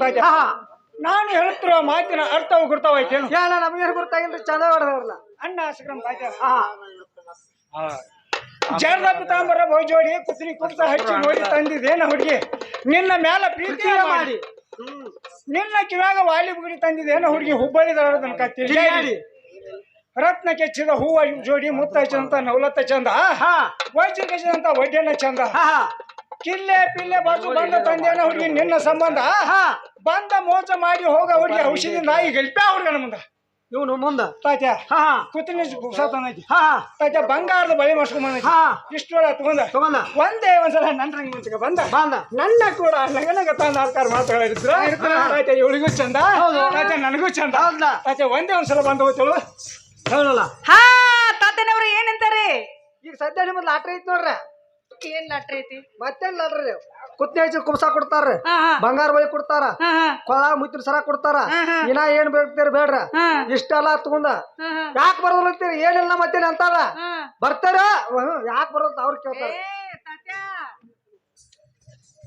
ತಾಜ ಹಾ ನಾನು ಹೇಳ್ತಿರೋ ಮಾತಿನ ಅರ್ಥವು ಗುರ್ತಾವಾಯ್ತೇನು? ಏನ ನಮಗೇನು ಗುರ್ತಾಗಿಲ್ಲ ಚಂದ ಹೊಡೆದವ್ರಲ್ಲ ಅಣ್ಣ ಶಾಸಕರ ತಾಜ ಹಾ ಜರ್ದ ಪಿತಾಂಬರ ಭೋಜೋಡಿ ಕುತ್ರಿ ಕುರ್ತ ಹಚ್ಚಿ ನೋಡಿ ತಂದಿದ್ದೇನ ಹುಡುಗಿ? ನಿನ್ನ ಮ್ಯಾಲ ಪ್ರೀತಿ ಮಾಡಿ. ನಿನ್ನ ಕಿವಾಗ ವಾಲಿ ಬುಗುಡಿ ತಂದಿದ್ದೇನ ಹುಡುಗಿ? ಹುಬ್ಬಳ್ಳಿ ತನಕ ತಿರುಗಾಡಿ ತಿರುಗಾಡಿ. ರತ್ನ ಕೆಚ್ಚಿದ ಹೂವ ಜೋಡಿ ಮುತ್ತ ಹಚ್ಚಿದಂತ ನವಲತ್ತ ಚಂದ. ಹಾ ವೈದ್ಯ ಕೆಚ್ಚಿದಂತ ವಡ್ಡೆನ ಚಂದ. ಹಾ ಹಾ ಕಿಲ್ಲೆ ಪಿಲ್ಲೆ ಬಾಜು ಬಂದ ತಂದೇನ ಹುಡುಗಿ ನಿನ್ನ ಸಂಬಂಧ. ಹಾ ಬಂದ ಮೋಸ ಮಾಡಿ ಹೋಗ ಹುಡುಗಿ ಔಷಧಿ ನಾಯಿ ಗೆಲ್ಪೆ ಹುಡುಗನ ಮುಂದ? ಇವನು ಮುಂದ. ತಾತ್ಯ ಹಾ ಕುತ್ತಿನ ಕುಸತನೈತಿ ಹಾ ತಾತ್ಯ ಬಂಗಾರದ ಬಳಿ ಮಾಡ್ಸ್ಕೊಂಡ್ ಹಾ ಇಷ್ಟು ತಗೊಂಡ. ತಗೊಂಡ. ಒಂದೇ ಒಂದ್ಸಲ ನನ್ನ ರಂಗ ಮುಂಚೆಗೆ ಬಂದ. ಬಂದ. ನನ್ನ ಕೂಡ ನಗನಗ ತಂದ ಆಕಾರ ಮಾತುಗಳಿದ್ರ ಇವಳಿಗೂ ಚಂದ. ಹೌದು. ತಾತ್ಯ ನನಗೂ ಚಂದ? ತಾತ್ಯ ಒಂದೇ ಒಂದ್ಸಲ ಬಂದ ಹೋಗ್ತಳು ಹೇಳಲ್ಲ ಹಾ ತಾತನವ್ರು ಏನಂತಾರೆ ಈಗ ಸದ್ಯ ನಿಮ್ಮ ಲಾಟ್ರಿ ಐತಿ ನೋಡ್ರಿ. ಏನ್ ಲಾಟ್ರಿ ಐತಿ? ಮತ್ತೇನ್ ಲಾಟ್ರಿ ಕುತ್ತಿ ಹಚ್ಚಿ ಕುಬ್ಸ ಕೊಡ್ತಾರ್ರಿ ಹಾ ಹಾ. ಬಂಗಾರ ಬಳಿ ಕೊಡ್ತಾರ. ಹಾ ಹಾ. ಕೊಳ ಮುತ್ತಿನ ಸರ ಕೊಡ್ತಾರ. ಹಾ, ಹಾ. ಇನ್ನ ಏನ್ ಬೇಕ್ತೀರಿ ಬೇಡ್ರ. ಹಾ. ಇಷ್ಟೆಲ್ಲ ತಗೊಂಡ ಹಾ ಹಾ. ಯಾಕೆ ಬರೋದಿಲ್ಲ ಏನಿಲ್ಲ ಮತ್ತೇನ್ ಅಂತಾರ ಹಾ. ಬರ್ತಾರ? ಯಾಕೆ ಬರೋದ್ ಅವ್ರು ಕೇಳ್ತಾರ. ಏ, ತಾತ್ಯ.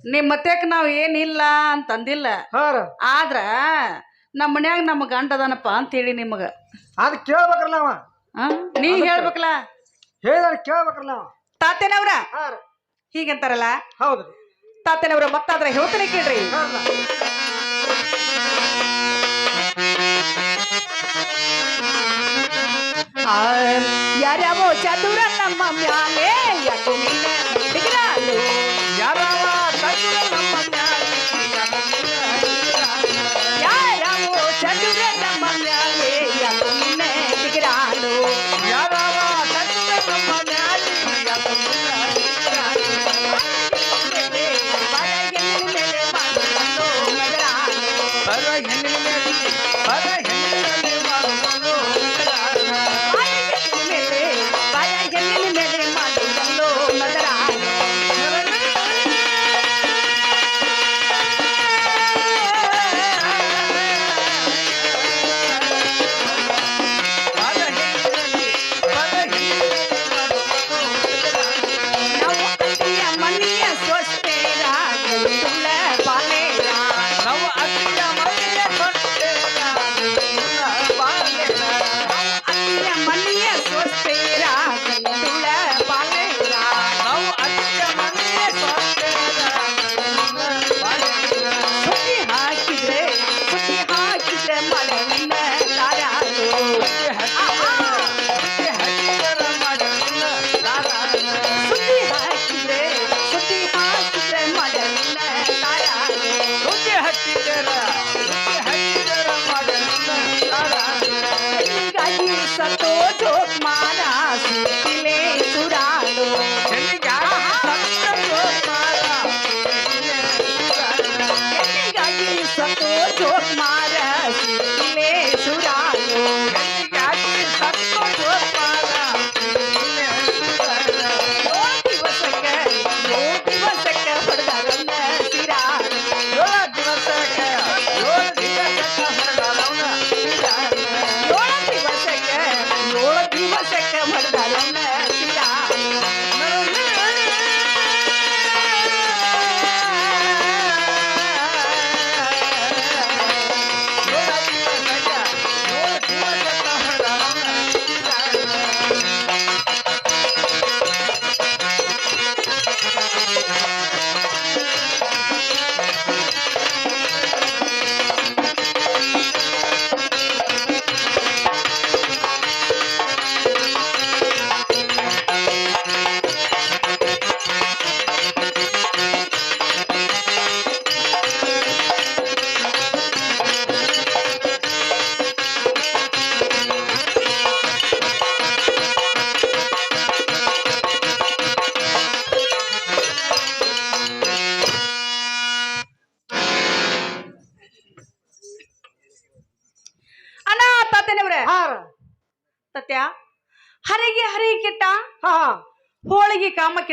ನಿಮ್ ಮತ್ತೆಕ್ ನಾವ್ ಏನಿಲ್ಲ ಅಂತಂದಿಲ್ಲ. ಹಾ ರೀ. ಆದ್ರ ನಮ್ಮ ಮನ್ಯಾಗ ನಮ್ಮ ಗಂಡ ಅದಾನಪ್ಪ ಅಂತೇಳಿ ನಿಮಗ. ಅದ್ ಕೇಳ್ಬೇಕ್ರಲ್ಲ ಅವ ಆ? ನೀ ಹೇಳ್ಬೇಕಲ್ಲ. ಹೇಳ ಕೇಳ್ಬೇಕ್ರಲ್ಲ ಅವ ತಾತೇನವ್ರ? ಹೀಗಂತಾರಲ್ಲ? ಹೌದು ತಾತೇನವ್ರ ಮತ್ತಾದ್ರ ಹೇಳ್ತಾನೆ ಕೇಳ್ರಿ. ಆ, ಯಾರ್ಯಾವೋ ಚದುರ ನಮ್ಮ ಮ್ಯಾಲೆ ಯಾಕೋ ನೀನ ನಮ್ಮ ಯಾರ್ಯಾವೋ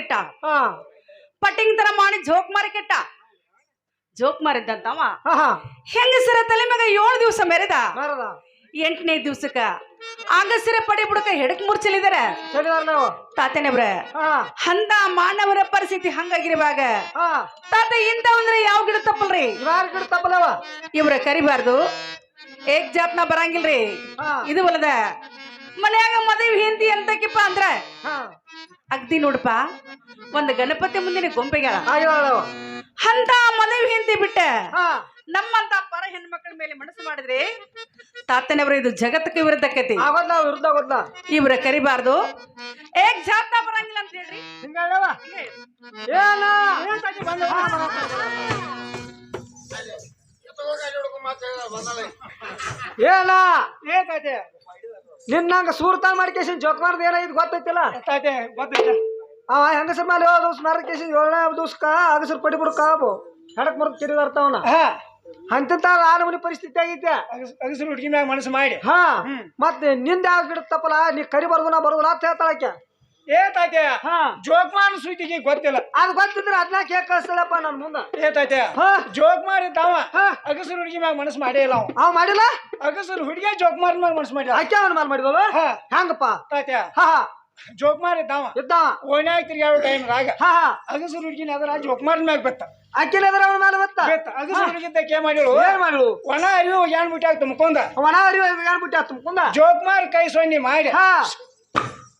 ಹೋಳಿಗೆ ಕಾಮ ಕಿಟ್ಟ ಹಾ. ಪಟ್ಟಿಂಗ್ ತರ ಮಾಡಿ ಜೋಕ್ ಮಾರಿ ಕಿಟ್ಟ ಜೋಕ್ ಮಾರಿದ್ದಂತವ? ಹೆಂಗಸರ ತಲೆ ಮ್ಯಾಗ ಏಳು ದಿವಸ ಮೆರೆದ? ಎಂಟನೇ ದಿವ್ಸಕ್ಕ. ಆಗಸಿರ ಪಡಿ ಬುಡಕ ಹೆಡಕ್ ಮುರ್ಚಲಿದಾರ? ತಾತೇನವ್ರ ನಾವು. ತಾತನವ್ರ ಹಾ. ಅಂತ ಮಾನವರ ಪರಿಸ್ಥಿತಿ ಹಂಗಾಗಿರುವಾಗ ತಾತ ಇಂತ ಅಂದ್ರೆ ಯಾವ ಗಿಡ ತಪ್ಪಲ್ರಿ? ಗಿಡ ತಪ್ಪಲವ? ಇವ್ರ ಕರಿಬಾರ್ದು. ಏಕ್ ಜಾತ್ನ ಬರಂಗಿಲ್ರಿ. ಇದು ಬಲದ ಮನ್ಯಾಗ ಮದುವೆ ಹಿಂದಿ ಅಂತಕಿಪ್ಪ ಅಂದ್ರ? ಅಗ್ದಿ ನೋಡಪ್ಪ ಒಂದು ಗಣಪತಿ ಮುಂದಿನ ಗೊಂಬೆಗಳ ಅಂತ ಮದುವೆ ಹಿಂದಿ ಬಿಟ್ಟೆ. ನಮ್ಮಂತ ಪರ ಹೆಣ್ಮಕ್ಳ ಮೇಲೆ ಮನಸ್ಸು ಮಾಡಿದ್ರಿ ತಾತನವ್ರ ಇದು ಜಗತ್ತಕ್ಕೆ ವಿರುದ್ಧ ಕತಿ ಇವ್ರ ಕರಿಬಾರ್ದು. ಏಕ್ ಜಾತ ಬರಂಗಿಲ್ಲ ಅಂತ ಹೇಳ್ರಿ. ಏನ? ನಿನ್ನಂಗ ಸೂರ್ತಾನ್ ಮಾಡ್ಕೇಶನ್ ಜೋಕ್ ಮಾಡ್ದ ಏನ ಇದು ಗೊತ್ತೈತಿಲ್ಲ? ಅವ ಹೆಂಗಸರ ಮೇಲೆ ಏಳು ದಿವ್ಸ ನರಕೇಸಿ ಏಳನೇ ದಿವಸಕ್ಕ ಅಗಸರ್ ಪಡಿ ಕಾಬು ಹೆಡಕ್ ಮರ್ದ ತಿರುಗಿ ಅರ್ಥವನ ಅಂತಿಂತ ಆನಮನಿ ಪರಿಸ್ಥಿತಿ ಆಗೈತೆ. ಅಗಸರು ಹುಡುಗಿ ಮ್ಯಾಗ ಮನಸ್ಸು ಮಾಡಿ. ಹಾ. ಮತ್ತೆ ನಿಂದ ಯಾವ ಗಿಡ ನೀ ಕರಿ ಬರ್ದು ನಾ ಅಂತ ಹೇಳ್ತಾಳಕ್ಕೆ ಏ ತಾತೆ ಹಾ. ಜೋಕ್ಮಾನ ಸೂಟಿಗೆ ಗೊತ್ತಿಲ್ಲ. ಅದು ಗೊತ್ತಿದ್ರೆ ಅದನ್ನ ಕೇಕ್ ಕಳಿಸಲಪ್ಪ ನನ್ ಮುಂದ? ಏತೈತೆ ಮಾರಿದ್ದಾವ ಹಾ. ಅಗಸರು ಹುಡುಗಿ ಮ್ಯಾಗ ಮನಸ್ಸು ಮಾಡೇ ಇಲ್ಲ ಅವ. ಅವ್ ಮಾಡಿಲ್ಲ? ಅಗಸರು ಹುಡುಗಿ ಜೋಕ್ ಮಾರ ಮ್ಯಾಗ ಮನಸ್ಸು ಮಾಡಿ ಅಕ್ಕಿ ಅವನ ಮೇಲೆ ಮಾಡಿದವ ಹೆಂಗಪ್ಪ ತಾತೆ ಹಾ ಇದ್ದಾವ ಜೋಕ್ ಮಾರಿದ್ದಾವ ಇದ್ದ ಓಣ್ಯಾಗ ತಿರ್ಗಾಡೋ ಟೈಮ್ ರಾಗ ಹಾ ಹಾ. ಅಗಸರು ಹುಡುಗಿನ ಅದರ ಜೋಕ್ ಮಾರ ಮ್ಯಾಗ ಬತ್ತ. ಅಕ್ಕಿನ ಅದರ ಅವನ ಮೇಲೆ ಬತ್ತ? ಅಗಸರು ಹುಡುಗಿದ್ದಕ್ಕೆ ಏನ್ ಮಾಡಿಳು? ಏನ್ ಮಾಡಿಳು? ಒಣ ಅರಿವು ಏನ್ ಬಿಟ್ಟಾಗ ತುಂಬ್ಕೊಂಡ ಒಣ ಅರಿವು ಏನ್ ಬಿಟ್ಟ ತುಂಬಕೊಂಡ ಜೋಕ್ ಮಾರಿ ಕೈ ಸೊನ್ನಿ ಮಾಡಿ ಹಾ ಆಹಾ ಹಣದ ಮಾಡಿ ನಡ್ದಲಾಕಿ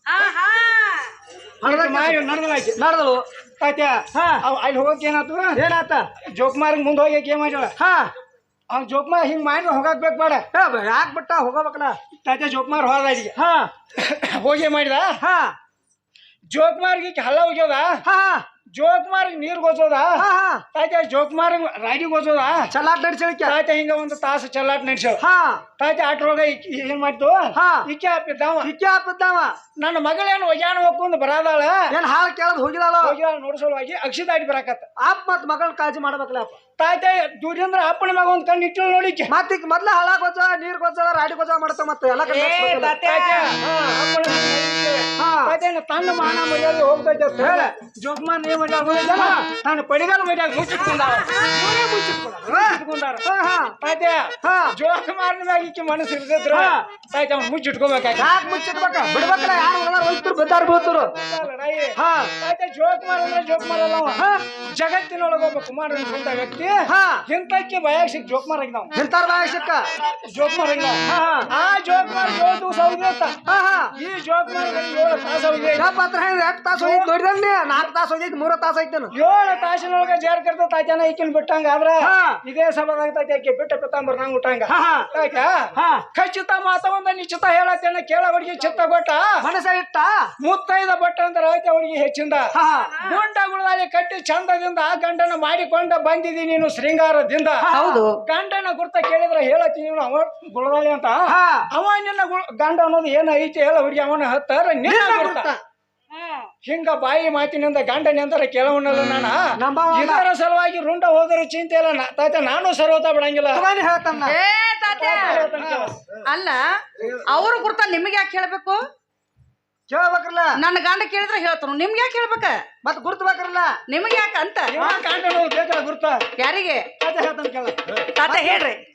ನಡ್ದಳು ತಾತ್ಯ ಹಾ. ಅವ್ ಅಲ್ಲಿ ಹೋಗಕ್ ಏನಾತು? ಏನಾತ? ಜೋಕ್ಮಾರ್ ಮುಂದೆ ಹೋಗಕ್ ಏನ್ ಮಾಡಿಳ ಹಾ. ಅವ್ನ್ ಜೋಕ್ಮಾರ್ ಹಿಂಗ್ ಮಾಡಿ ಹೋಗಕ್ ಬೇಕು ಬೇಡ. ಯಾಕೆ ಬಿಟ್ಟ ಹೋಗಬೇಕಲ್ಲ. ತಾತ ಜೋಕ್ಮಾರ್ ಹೋದ ಅಲ್ಲಿಗೆ ಹಾ. ಹೋಗಿ ಮಾಡಿದ? ಹಾ. ಜೋಕ್ ಮಾರ್ಗಿಕ್ಕೆ ಹಲ್ಲ ಹೋಗ್ಯದ? ಹಾ ಜೋಕ್ ಮಾರ್ಗ್ ನೀರ್ ಗೊತ್ತೋದ ಹಾ ಹಾ. ತಾತ್ಯ ಜೋಕ್ಮಾರ್ ರಾಡಿ ಗೊತ್ತೋದ ಚಲಾಟ್ ನಡ್ಸಳಿಕೆ ತಾತ ಹಿಂಗ ಒಂದು ತಾಸು ಚಲಾಟ್ ನಡ್ಸೋ ಹಾ. ತಾತ್ಯ ಆಟ್ರೊಳಗ ಏನ್ ಮಾಡ್ತು? ಹಾ. ಇಕ್ಕೆ ಹಾಪಿದ್ದಾವ. ಇಕ್ಕೆ ಹಾಪಿದ್ದಾವ. ನನ್ನ ಮಗಳೇನು ಒಜಾನ ಹೋಗ್ಕೊಂಡು ಬರಾದಾಳ? ಏನ್ ಹಾಲು ಕೇಳದ್ ಹೋಗಿದಾಳ? ಹೋಗಿದಾಳ ನೋಡ್ಸೋಲ್ವಾಗಿ ಅಕ್ಷಿ ದಾಟಿ ಬರಾಕತ್ತ. ಆಪ್ ಮತ್ ಮಗಳ ಕಾಳಜಿ ಮಾಡ್ಬೇಕಲ್ಲ ಅಪ್ಪ ತಾತ್ಯ ದೂರಿಂದ ಅಪ್ಪನ ಮಗ ಒಂದ್ ಕಣ್ಣು ಇಟ್ಟು ನೋಡಿ ಮತ್ತೆ ಈಗ ಮೊದ್ಲ ಹಳ ಗೊಜ್ಜ ನೀರ್ ಗೊತ್ತ ರಾಡಿ ಗೊತ್ತ ಮಾಡ್ತಾವ ಮತ್ತೆ ಎಲ್ಲ ತನ್ನ ಮಾನ ಮರ್ಯಾದೆ ಹೋಗ್ತೈತೆ ಅಂತ ಹೇಳಿ. ಜೋಗ್ಮಾನ್ ಏನ್ ಮಾಡ್ಯಾರ ಗೊತ್ತೇನ? ನಾನು ಪಡಿಗಾಲ ಮರ್ಯಾದೆ ಮುಚ್ಚಿಟ್ಕೊಂಡಾರ ಮುಚ್ಚಿಟ್ಕೊಂಡಾರ ಹಾ. ಜೋಗ್ಮಾರ್ನ ಮ್ಯಾಗ ಈಕಿ ಮನಸ್ಸು ಇರ್ತಿದ್ರ ಸಾಯ್ತ ಅವ್ನು ಬಿಡ್ಬೇಕ್ರ ಯಾಕೆ ಮುಚ್ಚಿಡ್ಬೇಕ ಬಿಡ್ಬೇಕಲ್ಲ ಯಾರು? ಹೋಯ್ತರು ಬಿದ್ದಾರ ಬೀಳ್ತರು. ಹಾ. ಜೋಕ್ ಜೋಗ್ಮಾರ್ ಅಲ್ಲ ಅವ. ಹಾ. ಜಗತ್ತಿನೊಳಗ ಒಬ್ಬ ಕುಮಾರ ಅಂತ ವ್ಯಕ್ತಿ. ಹಾ. ಸಿಕ್ ಜೋಕ್ಮಾರ್ ಹಿಂತಾರ್ ಇಂತಾರ ಜೋಕ್ ಸಿಕ್ಕ ಆಗಿದಾವ ಹಾ ಆ ಜೋಕ್ಮಾರ್ ಏಳು ದಿವಸ ಹೋಗಿತ್ತ ಹಾ ಹಾ. ಈ ಜೋಕ್ಮಾರ್ ಏಳು ತಾಸು ಹೋಗಿದೆ ಎಷ್ಟು ತಾಸು ಹೋಗಿ ನೋಡಿದ್ರಿ ನಾಲ್ಕು ತಾಸು ಮೂರ ತಾಸು ಆಯ್ತು ಏಳು ತಾಸಿನೊಳಗ ಜೇರ್ ಕರ್ತ ತಾಯ್ತಾನ ಈಕಿನ ಬಿಟ್ಟಂಗ ಆದ್ರ. ಇದೇ ತಾತ್ಯ ಆಕಿ ಬಿಟ್ಟ ನಂಗೆ ಉಟ್ಟಂಗ ಹಾ ಖಚಿತ ಮಾತವಂದ ನಿಶ್ಚಿತ ಹೇಳತ್ತೇನ. ಕೇಳ ಹುಡುಗಿ ಚಿತ್ತ ಬಟ್ಟ ಮನಸ್ಸ ಇಟ್ಟ ಮುತ್ತೈದ ಬಟ್ಟ ಅಂತ ರೈತ ಹುಡುಗಿ ಹೆಚ್ಚಿಂದ. ಗುಂಡ ಗುಳದಾಳಿ ಕಟ್ಟಿ ಚಂದದಿಂದ ಆ ಗಂಡನ ಮಾಡಿಕೊಂಡ ಬಂದಿದಿ ನೀನು ಶೃಂಗಾರದಿಂದ. ಹೌದು. ಗಂಡನ ಗುರ್ತ ಕೇಳಿದ್ರ ಹೇಳತ್ತೀನಿ ನೀನು ಅವ ಗುಳದಾಳಿ ಅಂತ. ಅವ ನಿನ್ನ ಗಂಡ ಅನ್ನೋದು ಏನ ಐತಿ ಹೇಳ ಹುಡುಗಿ ಅವನ ಹತ್ತಾರ? ನಿನ್ನ ಗುರ್ತ. ಹಿಂಗ ಬಾಯಿ ಮಾತಿನಿಂದ ಗಂಡನೆಂದರ ಕೆಲವನ್ನಲ್ಲ ನಾನ. ಇದರ ಸಲುವಾಗಿ ರುಂಡ ಹೋದರೂ ಚಿಂತೆ ಇಲ್ಲ. ನಾ- ತಾತ ನಾನು ಸರ್ವತ ಬಿಡಂಗಿಲ್ಲ. ಹೇಳ್ತಾನ. ಏ ತಾತ್ಯ ಅಲ್ಲ ಅವ್ರ ಕುರ್ತ ನಿಮ್ಗೆ ಯಾಕೆ ಹೇಳ್ಬೇಕು? ಕೇಳ್ಬೇಕ್ರಲ್ಲ. ನನ್ನ ಗಂಡ ಕೇಳಿದ್ರೆ ಹೇಳ್ತಾನು. ನಿಮ್ಗೆ ಯಾಕೆ ಹೇಳ್ಬೇಕ? ಮತ್ ಗುರ್ತಬೇಕ್ರಲ್ಲ. ನಿಮ್ಗೆ ಯಾಕೆ ಅಂತ? ಇವ ಗಂಡ ಅನ್ನೋದು ಬೇಕಲ್ಲ ಗುರ್ತ. ಯಾರಿಗೆ? ತಾತ ಹೇಳ್ತಾನ ಕೇಳ. ತಾತ ಹೇಳ್ರಿ.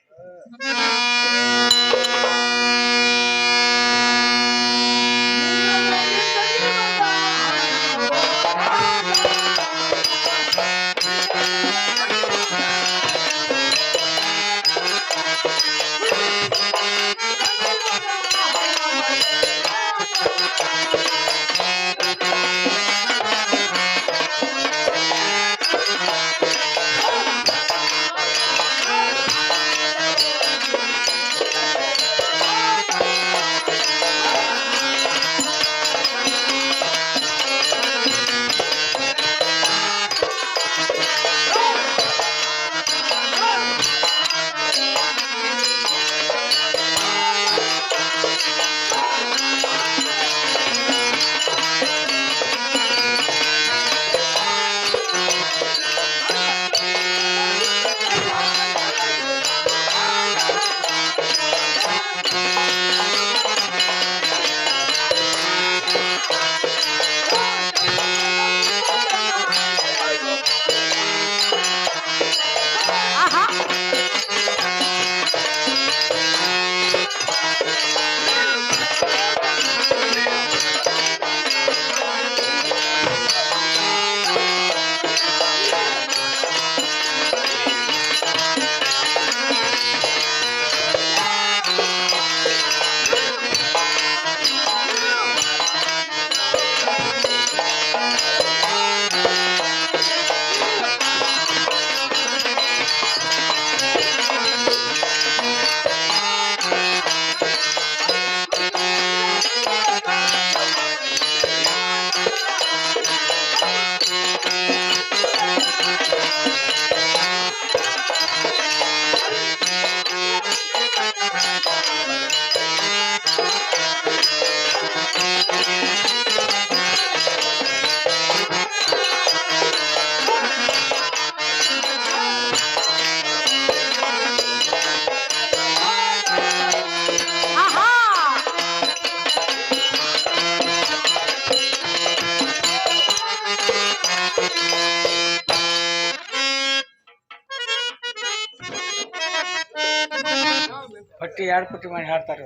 ಎರಡು ಪಟ್ಟಿ ಮಾಡಿ ಹಾಡ್ತಾರೆ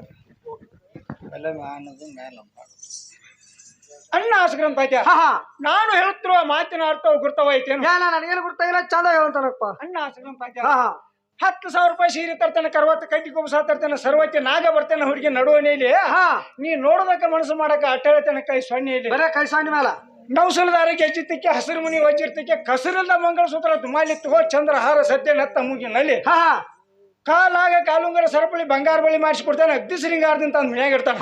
ಅನ್ನೋದು ಅಣ್ಣ ಆಸಕ್ರಮ್ ಪಾಯ್ಯ ಹಾ ಹಾ. ನಾನು ಹೇಳುತ್ತಿರುವ ಮಾತಿನ ಅರ್ಥವು ಗುರ್ತವಾಯ್ತೇನು ಏನ ನನಗೇನು ಗೊತ್ತಾಗಿಲ್ಲ ಚಂದ ಹೇಳ್ತಾರಪ್ಪ ಅಣ್ಣ ಆಸಕ್ರಮ್ ಪಾಯ್ಯ ಹಾ ಹಾ. ಹತ್ತು ಸಾವಿರ ರೂಪಾಯಿ ಸೀರೆ ತರ್ತಾನೆ ಕರವತ್ತು ಕಟ್ಟಿ ಕುಬಸ ತರ್ತಾನೆ ಸರ್ವಕ್ಕೆ ನಾಗ ಬರ್ತಾನೆ ಹುಡುಗಿ ನಡುವನೆಯಲ್ಲಿ ಹಾ ನೀ ನೋಡೋದಕ್ಕೆ ಮನಸ್ಸು ಮಾಡಕ್ಕೆ ಅಟ್ಟ ಹೇಳ್ತಾನೆ ಕೈ ಸೊನ್ನೆಯಲ್ಲಿ ಬರೇ ಕೈ ಸಾನಿ ಮೇಲೆ. ನೌಸಲದಾರ ಗೆಜ್ಜಿತ್ತಕ್ಕೆ ಹಸಿರು ಮುನಿ ವಜ್ಜಿರ್ತಕ್ಕೆ ಕಸರಿಲ್ಲದ ಮಂಗಳಸೂತ್ರ ದುಮಾಲಿತ್ತು ಹೋ ಚಂದ್ರ ಹಾರ ಸತ್ಯ ನತ್ತ ಮುಗಿನಲ್ಲಿ. ಹಾ. ಕಾಲಾಗ ಕಾಲುಂಗರ ಸರಪಳಿ ಬಂಗಾರ ಬಳಿ ಮಾಡಿಸ್ಕೊಡ್ತಾನೆ ಅಗ್ದಿ ಶ್ರೀಂಗಾರದಿಂದ ಅಂದ್ ಮನ್ಯಾಗ ಇರ್ತಾನೆ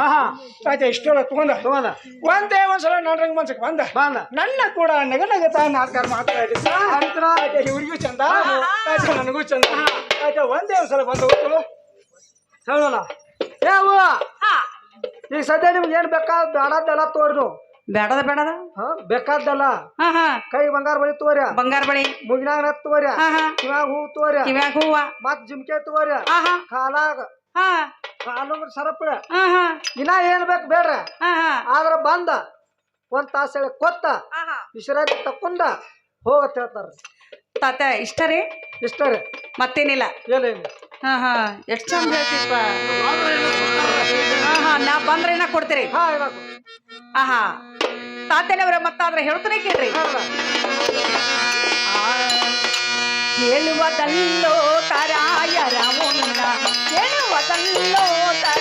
ಆಯ್ತಾ ಇಷ್ಟೆಲ್ಲ ತಗೊಂಡ. ತಗೊಂಡ. ಒಂದೇ ಒಂದ್ಸಲ ನಡ್ರಂಗ್ ಮನ್ಸಕ್ ಬಂದ. ಬಂದ. ನನ್ನ ಕೂಡ ನಗ ನಗತ ನಾಲ್ಕಾರ ಮಾತಾಡಿದ ಇವ್ರಿಗೂ ಚಂದ. ಆಯ್ತಾ ನನಗೂ ಚಂದ. ಆಯ್ತಾ ಒಂದೇ ಒಂದ್ಸಲ ಬಂದು ಹೋಗ್ತಲು ಹೇಳೋಣ. ಏ ಈಗ ಸದ್ಯ ನಿಮ್ಗೆ ಏನ್ ಬೇಕಾದ ಬೇಡದ್ದೆಲ್ಲ ತೋರ್ದು. ಬೇಡದ ಬೇಡದ ಹಾ ಬೇಕಾದ್ದಲ್ಲ. ಹಾ ಹಾ. ಕೈ ಬಂಗಾರ ಬಳಿ ತೋರ್ಯ. ಬಂಗಾರ ಬಳಿ. ಮುಗಿನಾಗ ನತ್ ತೋರ್ಯ. ಹಾ ಹಾ. ಕಿವ್ಯಾಗ ಹೂ ತೋರ್ಯ. ಕಿವ್ಯಾಗ ಹೂವ. ಮತ್ ಜಿಮ್ಕೆ ತೋರ್ಯ. ಹಾ ಹಾ. ಕಾಲಾಗ. ಹಾ. ಕಾಲು ಸರಪಳ. ಹಾ ಹಾ. ಇನ್ನ ಏನ್ ಬೇಕು ಬೇಡ್ರ? ಹಾ ಹಾ. ಆದ್ರ ಬಂದ. ಒಂದ್ ತಾಸ ಹೇಳಿ ಕೊತ್ತ. ಆಹಾ. ವಿಶ್ರಾಂತಿ ತಕೊಂಡ ಹೋಗತ್ ಹೇಳ್ತಾರ ತಾತ ಇಷ್ಟ ರೀ? ಇಷ್ಟ ರೀ. ಮತ್ತೇನಿಲ್ಲ. ಏನೇನು ಹಾ ಹಾ. ಎಷ್ಟ್ ಚಂದ ಹೇಳ್ತಿಪ್ಪ ಹಾ ಹಾ. ನಾ ಬಂದ್ರೆ ನಾ ಕೊಡ್ತೀರಿ. ಹಾ ಇರಾಕು ಆಹಾ. ತಾತನವರ ಮತ್ತಾದ್ರೆ ಹೇಳ್ತಾನೆ ಕೇಳ್ರಿ ಹೇಳ್ದ. ಕೇಳುವುದಲ್ಲೋ ತರಾಯರ ಮುನ್ನ ಕೇಳುವುದಲ್ಲೋ ತರಾಯರ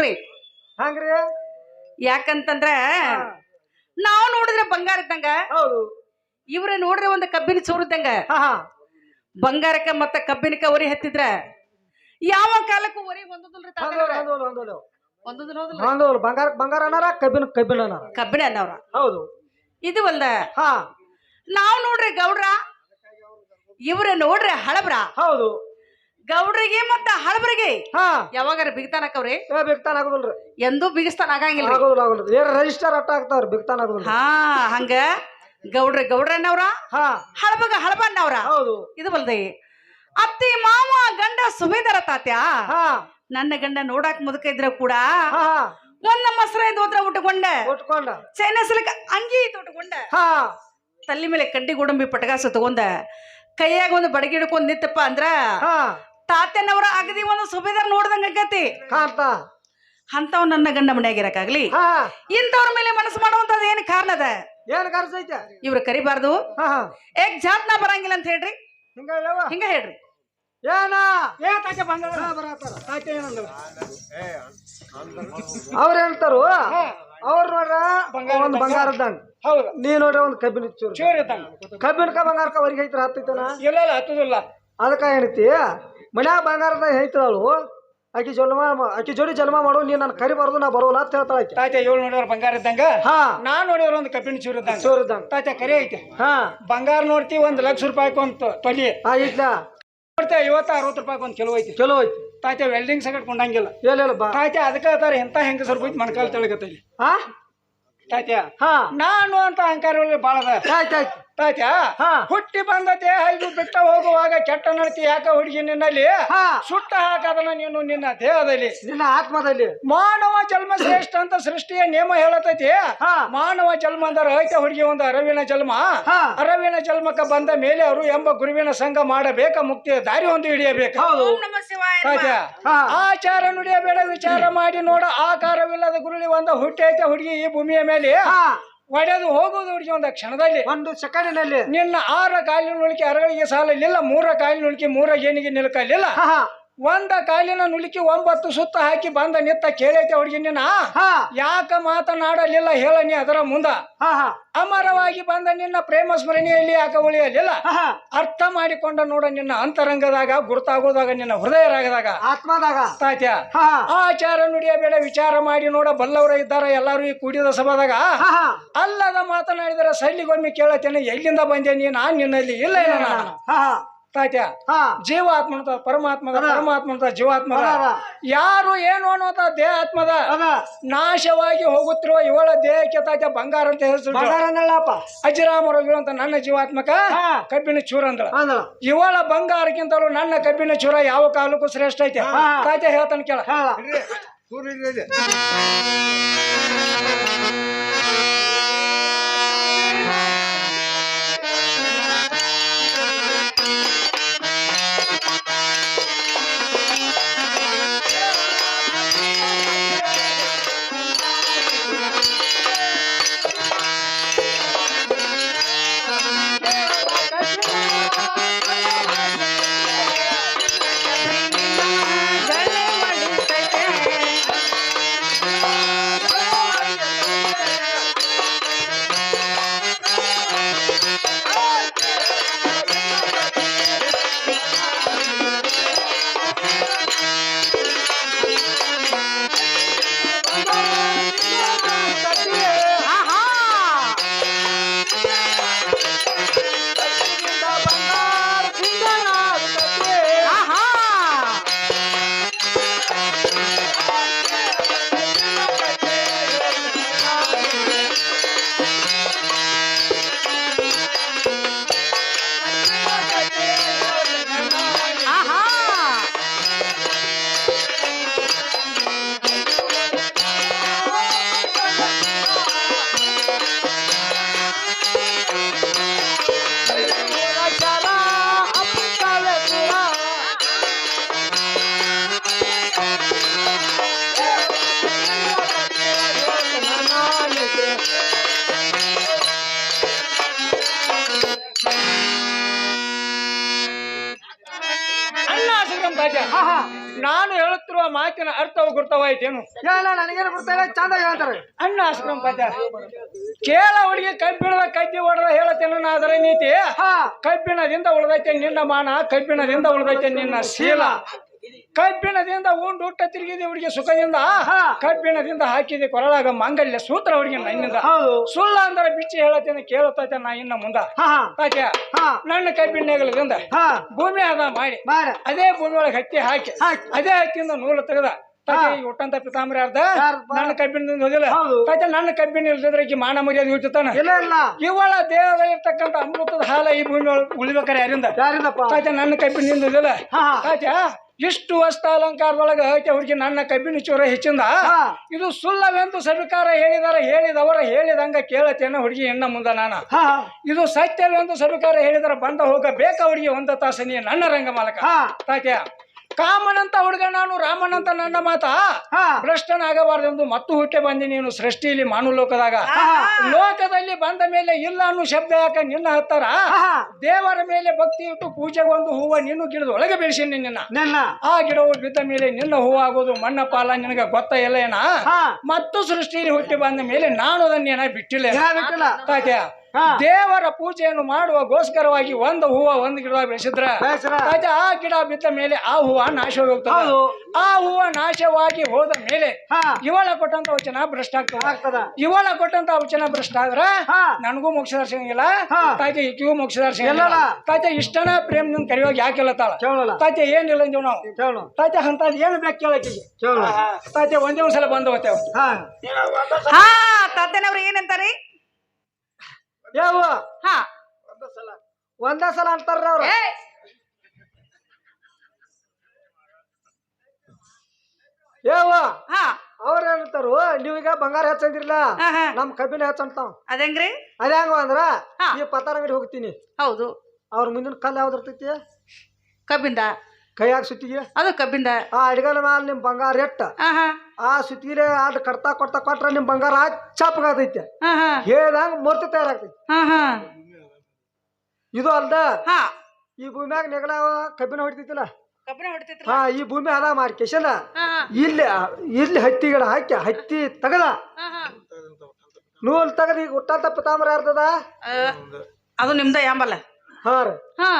ಆಗುದಿಲ್ರಿ ಹಂಗ್ರಿ? ಯಾಕಂತಂದ್ರ ನಾವು ನೋಡಿದ್ರೆ ಬಂಗಾರ ಇದ್ದಂಗ. ಹೌದು. ಇವ್ರ ನೋಡ್ರೆ ಒಂದು ಕಬ್ಬಿನ ಚೂರು ಇದ್ದಂಗ. ಹಾ ಹಾ. ಬಂಗಾರಕ್ಕ ಮತ್ತ ಕಬ್ಬಿನಕ್ಕ ಒರಿ ಹತ್ತಿದ್ರ. ಯಾವ ಕಾಲಕ್ಕೂ ಒರಿ ಹೊಂದೋದಿಲ್ರಿ ತಾತನವ್ರ ಒಂದೋಲು ಹೊಂದೋದಿಲ್ಲ ಹೌದಿಲ್ಲ ಒಂದೋಲು ಬಂಗಾರ ಬಂಗಾರ ಅನ್ನಾರ ಕಬ್ಬಿನ ಕಬ್ಬಿನ ಅನ್ನಾರ. ಕಬ್ಬಿಣ ಅನ್ನವ್ರ ಹೌದು. ಇದು ಒಂದ. ಹಾ. ನಾವ್ ನೋಡ್ರಿ ಗೌಡ್ರ. ಇವ್ರ ನೋಡ್ರಿ ಹಳಬ್ರ. ಹೌದು. ಗೌಡ್ರಿಗೆ ಮತ್ತ ಹಳಬ್ರಿಗೆ. ಹಾ. ಯಾವಾಗಾರ ಬಿಗ್ತಾನಕ್ಕವ್ರಿ ಏ ಬಿಗ್ತಾನ ಆಗುದಿಲ್ರಿ ಎಂದೂ ಬಿಗಿಸ್ತಾನ ಆಗಂಗಿಲ್ಲ ಆಗುದಿಲ್ಲ ಆಗುದಿಲ್ಲ ಏನ್ ರಿಜಿಸ್ಟರ್ ಅಟ್ಟ ಆಗ್ತಾವ್ರಿ ಬಿಗ್ತಾನ ಆಗುದಿಲ್ಲ ಹಾ ಹಂಗ. ಗೌಡ್ರ ಗೌಡ್ರನ್ನವ್ರ ಹಾ. ಹಳಬಗ ಹಳಬನ್ನವ್ರ ಹೌದು. ಇದು ಬಲ್ದಿ. ಅತ್ತಿ ಮಾವ ಗಂಡ ಸುಬೇದರ ತಾತ್ಯ? ಹಾ. ನನ್ನ ಗಂಡ ನೋಡಾಕ್ ಮುದುಕ ಇದ್ರ ಕೂಡ ಹಾ ಒಂದ ಮಸರ ದೋತ್ರ ಉಟ್ಕೊಂಡ. ಉಟ್ಕೊಂಡ. ಚೈನಾ ಸಿಲ್ಕ್ ಅಂಗಿ ಇತ್ತು ಉಟ್ಕೊಂಡ. ಹಾ. ತಲ್ಲಿ ಮೇಲೆ ಕಡ್ಡಿ ಗೋಡಂಬಿ ಪಟಗಾಸ ತಗೊಂಡ. ಕೈಯಾಗ ಒಂದು ಬಡಗಿ ಹಿಡ್ಕೊಂಡ್ ನಿತ್ತಪ್ಪ ಅಂದ್ರ ಹಾ. ತಾತ್ಯನವರ ಅಗದಿ ಒಂದು ಸುಬೇದಾರ್ ನೋಡ್ದಂಗ ಆಗತಿ ಕಾಂತ. ಅಂತವ್ ನನ್ನ ಗಂಡ ಮನೆಯಾಗಿರಕಾಗ್ಲಿ ಹಾ. ಇಂಥವ್ರ ಮೇಲೆ ಮನಸ್ಸು ಮಾಡುವಂತದ್ ಏನ್ ಕಾರಣ ಅದ? ಏನ್ ಕರ್ಸೈತೆ ಇವ್ರು ಕರಿಬಾರ್ದು. ಹಾ ಹಾ. ಏಕ್ ಜಾತ್ನ ಬರಂಗಿಲ್ಲ ಅಂತ ಹೇಳ್ರಿ. ಹಿಂಗ ಹೇಳ್ರಿ. ಏನ? ಏ ತಾಕೆ ಬರತಾರ ಬರಾತಾರ. ತಾಕೆ ಏನಂದ್ರ? ಅವ್ರ ಹೇಳ್ತಾರು ಅವ್ರ ನೋಡ್ರ ಒಂದ್ ಬಂಗಾರ ಇದ್ದಂಗ. ಹೌದು. ನೀ ನೋಡ್ರ ಒಂದ್ ಕಬ್ಬಿನ ಚೂರು. ಚೂರ್ ಇದ್ದಂಗ. ಬಂಗಾರಕ ಅವ್ರಿಗೆ ಐತ್ರ ಹತ್ತೈತನ? ಇಲ್ಲ ಇಲ್ಲ ಹತ್ತದಿಲ್ಲ. ಅದಕ್ಕ ಏನೈತಿ? ಮನ್ಯಾಗ ಬಂಗಾರದ ಹೇಳ್ತಾಳು ಆಕಿ ಜನ್ಮ ಆಕಿ ಜೋಡಿ ಜನ್ಮ ಮಾಡು ನೀ ನಾನು ಕರಿಬಾರ್ದು ನಾ ಬರೋಲ್ಲ ಅಂತ ಹೇಳ್ತಾಳೆ ಆಕಿ. ತಾತ ಏಳು ನೋಡಿದ್ರ ಬಂಗಾರ ಇದ್ದಂಗ? ಹಾ. ನಾನ್ ನೋಡಿದ್ರ ಒಂದು ಕಬ್ಬಿಣ ಚೂರು ಇದ್ದಂಗ. ಚೂರು ಇದ್ದಂಗ. ತಾತ ಕರಿ ಐತೆ. ಹಾ. ಬಂಗಾರ ನೋಡ್ತಿ ಒಂದ್ ಲಕ್ಷ ರೂಪಾಯಿ ಒಂದು ತೊಲಿ. ಆ ನೋಡ್ತೆ ಐವತ್ತ ಅರವತ್ತು ರೂಪಾಯಿ ಒಂದು ಕಿಲೋ ಐತಿ. ಚಲೋ ಐತಿ. ತಾತ ವೆಲ್ಡಿಂಗ್ ಸಗಟ್ ಕೊಂಡಂಗಿಲ್ಲ. ಏನಿಲ್ಲ ಬಾ. ತಾತೆ ಅದಕ್ಕೆ ಅದಾರ ಎಂತ ಹೆಂಗಸರು ಹೋಯ್ತು ಮಣಕಾಲ್ ತೆಳಗತ್ತಲ್ಲಿ ಹಾ? ತಾತ ಹಾ. ನಾನು ಅಂತ ಅಹಂಕಾರ ಭಾಳ ಅದ ಆಯ್ತು ಆಯ್ತು. ಹಾ. ಹುಟ್ಟಿ ಬಂದ ದೇಹ ಇದು ಬಿಟ್ಟ ಹೋಗುವಾಗ ಕೆಟ್ಟ ನಡತಿ ಯಾಕ ಹುಡುಗಿ ನಿನ್ನಲ್ಲಿ? ಹಾ. ಸುಟ್ಟ ಹಾಕದನ್ನ ನೀನು ನಿನ್ನ ದೇಹದಲ್ಲಿ. ನಿನ್ನ ಆತ್ಮದಲ್ಲಿ. ಮಾನವ ಜನ್ಮ ಶ್ರೇಷ್ಠ ಅಂತ ಸೃಷ್ಟಿಯ ನಿಯಮ ಹೇಳತೈತಿ. ಹಾ. ಮಾನವ ಜನ್ಮ ಅಂದ್ರ ಐತೆ ಹುಡುಗಿ ಒಂದು ಅರವಿನ ಜನ್ಮ. ಹಾ. ಅರವಿನ ಜನ್ಮಕ್ಕೆ ಬಂದ ಮೇಲೆ ಅವರು ಎಂಬ ಗುರುವಿನ ಸಂಘ ಮಾಡಬೇಕ ಮುಕ್ತಿಯ ದಾರಿ ಒಂದು ಹಿಡಿಯಬೇಕು. ಹಾ. ಆಚಾರ ನುಡಿಯಬೇಡ ವಿಚಾರ ಮಾಡಿ ನೋಡ. ಆಕಾರವಿಲ್ಲದ ಗುರುಳಿ ಒಂದ ಹುಟ್ಟಿ ಐತೆ ಹುಡುಗಿ ಈ ಭೂಮಿಯ ಮೇಲೆ. ಹಾ. ಒಡೆದು ಹೋಗೋದು ಹುಡುಗಿ ಒಂದು ಕ್ಷಣದಲ್ಲಿ. ಒಂದು ಸೆಕೆಂಡಿನಲ್ಲಿ. ನಿನ್ನ ಆರ ಕಾಲಿನ ಉಳಿಕೆ ಅರಗಳಿಗೆ ಸಾಲಲಿಲ್ಲ ಮೂರ ಕಾಲಿನ ಉಳಿಕೆ ಮೂರ ಏನಿಗೆ ನಿಲ್ಕಲಿಲ್ಲ. ಒಂದ ಕಾಲಿನ ನುಲಿಕಿ ಒಂಬತ್ತು ಸುತ್ತ ಹಾಕಿ ಬಂದ ನಿತ್ತ ಕೇಳೈತೆ ಹುಡುಗಿ ನಿನ್ನ ಯಾಕ ಮಾತನಾಡಲಿಲ್ಲ ಹೇಳ ನೀ ಅದರ ಮುಂದ? ಅಮರವಾಗಿ ಬಂದ ನಿನ್ನ ಪ್ರೇಮ ಸ್ಮರಣೆಯಲ್ಲಿ ಯಾಕ ಉಳಿಯಲಿಲ್ಲ? ಅರ್ಥ ಮಾಡಿಕೊಂಡ ನೋಡ ನಿನ್ನ ಅಂತರಂಗದಾಗ ಗುರುತಾಗೋದಾಗ ನಿನ್ನ ಹೃದಯ ರಾಗದಾಗ ಆತ್ಮದಾಗ. ತಾತ್ಯ ಆಚಾರ ಆಚಾರ ನುಡಿಯಬೇಡ ವಿಚಾರ ಮಾಡಿ ನೋಡ ಬಲ್ಲವರ ಇದ್ದಾರ ಎಲ್ಲಾರು ಈ ಕೂಡಿದ ಸಭಾದಾಗ. ಅಲ್ಲದ ಮಾತನಾಡಿದರೆ ಸೈಲಿಗೊಮ್ಮೆ ಕೇಳತ್ತೇನೆ ಎಲ್ಲಿಂದ ಬಂದೆ ನೀ? ನಾನ್ ನಿನ್ನಲ್ಲಿ ಇಲ್ಲ ಇಲ್ಲ ನಾನು. ಹಾ. ಜೀವಾತ್ಮನದ ಪರಮಾತ್ಮದ ಪರಮಾತ್ಮದ ಜೀವಾತ್ಮದ. ಯಾರು ಏನು ಅನ್ನೋತ ದೇಹ ಆತ್ಮದ ನಾಶವಾಗಿ ಹೋಗುತ್ತಿರುವ ಇವಳ ದೇಹಕ್ಕೆ ತಾತ್ಯ ಬಂಗಾರ ಅಂತ ಹೆಸರು ಅಜರಾಮರು ಇರುವಂತ ನನ್ನ ಜೀವಾತ್ಮಕ. ಕಬ್ಬಿನ ಚೂರ ಅಂದಳ. ಅಂದಳ. ಇವಳ ಬಂಗಾರಕ್ಕಿಂತಲೂ ನನ್ನ ಕಬ್ಬಿನ ಚೂರ ಯಾವ ಕಾಲಕ್ಕೂ ಶ್ರೇಷ್ಠ ಐತೆ. ತಾತ ತಾತ್ಯ ಹೇಳ್ತಾನೆ ಕೇಳ. ಗುರ್ತವ ಅರ್ಥವು ಗುರ್ತವಾಯ್ತೇನು ಹೇಳ ನನಗೇನು ಬರ್ತಾರೆ ಚಂದ ಹೇಳ್ತಾರೆ. ಅಣ್ಣ ಆಶ್ರಮ ಪದ್ಯ. ಕೇಳ ಹುಡುಗಿ ಕಬ್ಬಿಣದ ಕಜ್ಜಿ ಹೊಡೆದ ಹೇಳತೇನ ಅದರ ನೀತಿ. ಕಬ್ಬಿಣದಿಂದ ಉಳಿದೈತೆ ನಿನ್ನ ಮಾನ ಕಬ್ಬಿಣದಿಂದ ಉಳಿದೈತೆ ನಿನ್ನ ಶೀಲ. ಕಬ್ಬಿಣದಿಂದ ಉಂಡು ಊಟ ತಿರುಗಿದೆ ಅವರಿಗೆ ಸುಖದಿಂದ. ಆಹಾ. ಕಬ್ಬಿಣದಿಂದ ಹಾಕಿದೆ ಕೊರಳಾಗ ಮಾಂಗಲ್ಯ ಸೂತ್ರ ಅವರಿಗೆ ನನ್ನಿಂದ ಹೌದು. ಸುಳ್ಳ ಅಂದ್ರ ಬಿಚ್ಚಿ ಹೇಳತ್ತೇನೆ ಕೇಳುತ್ತೈತೆ ನಾ ಇನ್ನ ಮುಂದ. ನನ್ನ ಕಬ್ಬಿಣದಿಂದ ಹಾ. ಭೂಮಿ ಅದ ಮಾಡಿ. ಅದೇ ಭೂಮಿ ಒಳಗೆ ಹತ್ತಿ ಹಾಕಿ. ಅದೇ ಹತ್ತಿಯಿಂದ ನೂಲು ತೆಗೆದ. ಒಟ್ಟಂತ ಪಿತಾಂಬರಿ ಅರ್ಧ? ನನ್ನ ಕಬ್ಬಿಣದಿಂದ ಹೋಗಿಲ್ಲ. ತಾತ್ಯ ನನ್ನ ಕಬ್ಬಿಣ ಇಲ್ದಿದ್ರೆ ಈ ಮಾನ ಮರ್ಯಾದೆ ಇಲ್ಲ ಇವಳ ದೇಹದ ಇರ್ತಕ್ಕಂಥ ಅಮೃತದ ಹಾಲ ಈ ಭೂಮಿ ಒಳಗೆ ಉಳಿಬೇಕಾರೆ ಯಾರಿಂದ? ತಾತ್ಯ ನನ್ನ ಕಬ್ಬಿಣದಿಂದ ಹೋಗಿಲ್ಲ ತಾತ್ಯ ಇಷ್ಟು ವಸ್ತು ಅಲಂಕಾರದೊಳಗೆ ಅವ್ರಿಗೆ ಹುಡುಗಿ ನನ್ನ ಕಬ್ಬಿನ ಚೂರ ಹೆಚ್ಚಿಂದ ಇದು ಸುಳ್ಳವೆಂದು ಸರ್ಕಾರ ಹೇಳಿದಾರ ಹೇಳಿದವರ ಹೇಳಿದಂಗ ಕೇಳತೇನ ಹುಡುಗಿ ಹೆಣ್ಣ ಮುಂದ ನಾನ? ಇದು ಸತ್ಯವೆಂದು ಸರ್ಕಾರ ಹೇಳಿದರ ಬಂದ ಹೋಗ ಬೇಕಾ ಹುಡುಗಿ ಒಂದ ತಾಸ ನೀ ನನ್ನ ರಂಗ ಮಾಲಕ? ತಾತ್ಯ ಕಾಮನಂತ ಹುಡುಗ ನಾನು ರಾಮನಂತ ನನ್ನ ಮಾತ. ಹಾ. ಭ್ರಷ್ಟನಾಗಬಾರ್ದೆಂದು ಮತ್ತು ಹುಟ್ಟೆ ಬಂದಿ ನೀನು ಸೃಷ್ಟಿಯಲ್ಲಿ ಮಾನು ಲೋಕದಾಗ ಲೋಕದಲ್ಲಿ ಬಂದ ಮೇಲೆ ಇಲ್ಲ ಅನ್ನೋ ಶಬ್ದ ಯಾಕ ನಿನ್ನ ಹತ್ತಾರ? ದೇವರ ಮೇಲೆ ಭಕ್ತಿ ಇಟ್ಟು ಪೂಜೆಗೊಂದು ಹೂವ ನೀನು ಗಿಡದ ಒಳಗೆ ಬೆಳೆಸೀನಿ ನಿನ್ನ. ನಿನ್ನ. ಆ ಗಿಡವು ಬಿದ್ದ ಮೇಲೆ ನಿನ್ನ ಹೂವು ಆಗೋದು ಮಣ್ಣ ಪಾಲ ನಿನಗೆ ಗೊತ್ತ ಇಲ್ಲ ಏನ? ಹಾ. ಮತ್ತು ಸೃಷ್ಟಿಯಲ್ಲಿ ಹುಟ್ಟಿ ಬಂದ ಮೇಲೆ ನಾನು ಅದನ್ನೇನ ಬಿಟ್ಟಿಲ್ಲ? ಏನ ಬಿಟ್ಟಿಲ್ಲ? ತಾತ್ಯ ದೇವರ ಪೂಜೆಯನ್ನು ಮಾಡುವಗೋಸ್ಕರವಾಗಿ ಒಂದು ಹೂವ ಒಂದು ಗಿಡ ಬೆಳೆಸಿದ್ರ ಅದೇ ಆ ಗಿಡ ಬಿದ್ದ ಮೇಲೆ ಆ ಹೂವ ನಾಶ ಹೋಗ್ತದೆ ಆ ಹೂವ ನಾಶವಾಗಿ ಹೋದ ಮೇಲೆ ಇವಳ ಕೊಟ್ಟಂತ ವಚನ ಭ್ರಷ್ಟ ಆಗ್ತದೆ. ಇವಳ ಕೊಟ್ಟಂತ ವಚನ ಭ್ರಷ್ಟ ಆದ್ರ ನನಗೂ ಮೋಕ್ಷ ಸಿಗಂಗಿಲ್ಲ. ತಾಯ್ತೆ ಈಕಿಗೂ ಮೋಕ್ಷ ದರ್ಶನ ಎಲ್ಲಲ್ಲ. ತಾಯ್ತೆ ಇಷ್ಟನ ಪ್ರೇಮದಿಂದ ಕರೆಯುವಾಗ ಯಾಕೆ ಹೇಳತ್ತಾಳ ಕೇಳಲ್ಲ. ತಾಯ್ತೆ ಏನಿಲ್ಲ ಅಂದೇವ್ ನಾವು? ಕೇಳು. ತಾಯ್ತೆ ಅಂತ ಏನು ಬೇಕು ಕೇಳಕ್ಕೆ ಕೇಳು. ತಾಯ್ತೆ ಒಂದೇ ಒಂದ್ಸಲ ಬಂದು ಹೋಗ್ತೇವೆ. ಹಾ. ಹಾ ತಾತನವ್ರು ಏನಂತಾರಿ? ಯಾವ? ಹಾ. ಒಂದೇ ಸಲ. ಅಂತಾರ ಅವ್ರ. ಯಾವ? ಹಾ. ಅವ್ರ ಏನಂತಾರು ನೀವೀಗ ಬಂಗಾರ ಹೆಚ್ಚಂದಿರ್ಲ. ನಮ್ ಕಬ್ಬಿನ ಹೆಚ್ಚಂತಾವ್. ಅದೇಂಗ್ರಿ? ಅದ ಹೆಂಗ ಅಂದ್ರ ನೀವು ಈ ಪತ್ತಾರ ಅಂಗಡಿ ಹೋಗ್ತೀನಿ. ಹೌದು. ಅವ್ರ ಮುಂದಿನ ಕಲ್ಲು ಯಾವ್ದು ಇರ್ತೈತಿ? ಕಬ್ಬಿಂದ? ಕೈಯಾಗ ಸುತ್ತಿಗೆ? ಅದು ಕಬ್ಬಿಂದ ಆ ಅಡಿಗಲ ಮ್ಯಾಲ ನಿಮ್ ಬಂಗಾರ ಎಟ್ಟ? ಆ ಸುತ್ತಿಗೆ ಅದ್ ಕಡ್ತಾ ಕೊಡ್ತಾ ಕೊಟ್ರ ನಿಮ್ ಬಂಗಾರ ಚಪ್ಪಗಾತೈತಿ ಹಾ ಹಾ ಹೇಳ್ದಂಗ ಮೂರ್ತಿ ತಯಾರಾಗ್ತೈತಿ. ಇದು ಅಲ್ದ? ಹಾ. ಈ ಭೂಮ್ಯಾಗ ನೆಗಲ ಕಬ್ಬಿನ ಹೊಡಿತೈತಿಲ್ಲ? ಕಬ್ಬಿನ ಹೊಡಿತೈತಿ ಹಾ ಈ ಭೂಮಿ ಹದ ಮಾಡಿ ಕೆಶನ ಇಲ್ಲಿ ಇಲ್ಲಿ ಹತ್ತಿ ಗಿಡ ಹಾಕಿ ಹತ್ತಿ ತಗದ. ನೂಲ್ ತಗದ ಈಗ ಹುಟ್ಟಂತ ತಪ್ಪ ತಾಮ್ರ ಇರ್ತದ ಅದು ನಿಮ್ದ ಯಾಂಬಲ್ಲ. ಹಾ ರೀ. ಹಾ.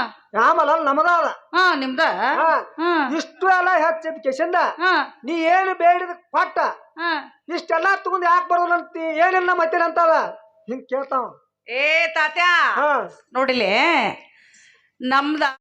ಆಮಲ್ಲ ನಮದ ಅದ. ಹಾ ನಿಮ್ದ? ಹಾ. ಹಾ. ಇಷ್ಟು ಎಲ್ಲ ಹೆಚ್ಚಿದ ಕೆಸಿಂದ ಹಾ. ನೀ ಏನು ಬೇಡಿದ ಕೊಟ್ಟ ಹಾ. ಇಷ್ಟೆಲ್ಲ ತಗೊಂಡ್ ಯಾಕೆ ಬರೋಲ್ಲ ಅಂತ? ಏನಿಲ್ಲ ಮತ್ತೇನಂತದ ಹಿಂಗ್ ಕೇಳ್ತಾವ. ಏ ತಾತ್ಯ. ಹಾ. ನೋಡಿಲಿ ನಮ್ದ